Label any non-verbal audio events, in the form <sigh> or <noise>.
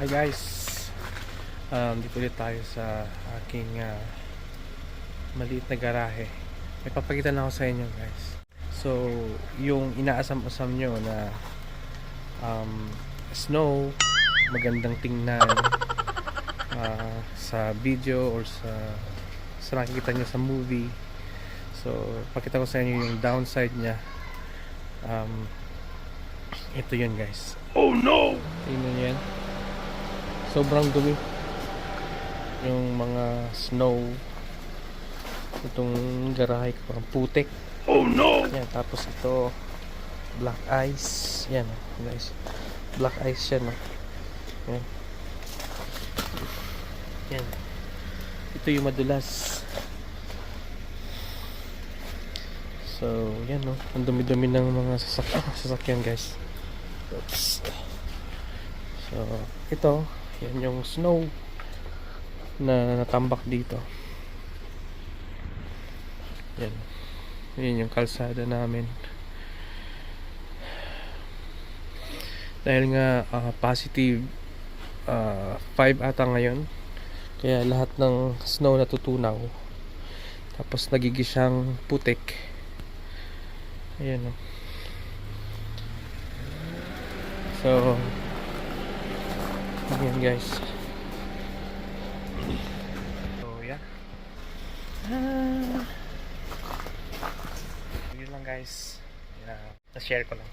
Hi guys. Um, Dito ulit tayo sa aking ah, maliit na garahe. May papakita na ako sa inyo guys. So yung inaasam-asam nyo na um, Snow Magandang tingnan ah, Sa video or sa Sa nakikita nyo sa movie. So pakita ko sa inyo yung downside niya. Um, Ito yun guys. Oh no! Tingnan niyo yan. Sobrang dumi. Yung mga snow. Itong garahe ko parang putik. Oh no! Yan, tapos ito black ice. Yan, guys. Black ice siya, no. Yan. Yan. Ito yung madulas. So, yan, no. Ang dumi-dumi ng mga sasakyan, <laughs> sasakyan guys. Oops. So, ito, yan yung snow na natambak dito. Yan. Yan yung kalsada namin. Dahil nga ah, positive 5 ata ngayon. Kaya lahat ng snow natutunaw. Tapos nagigisyang putik. Ayan o. So, Ayan guys. So, yeah. Ah. Yun lang guys. Yeah. Na-share ko lang.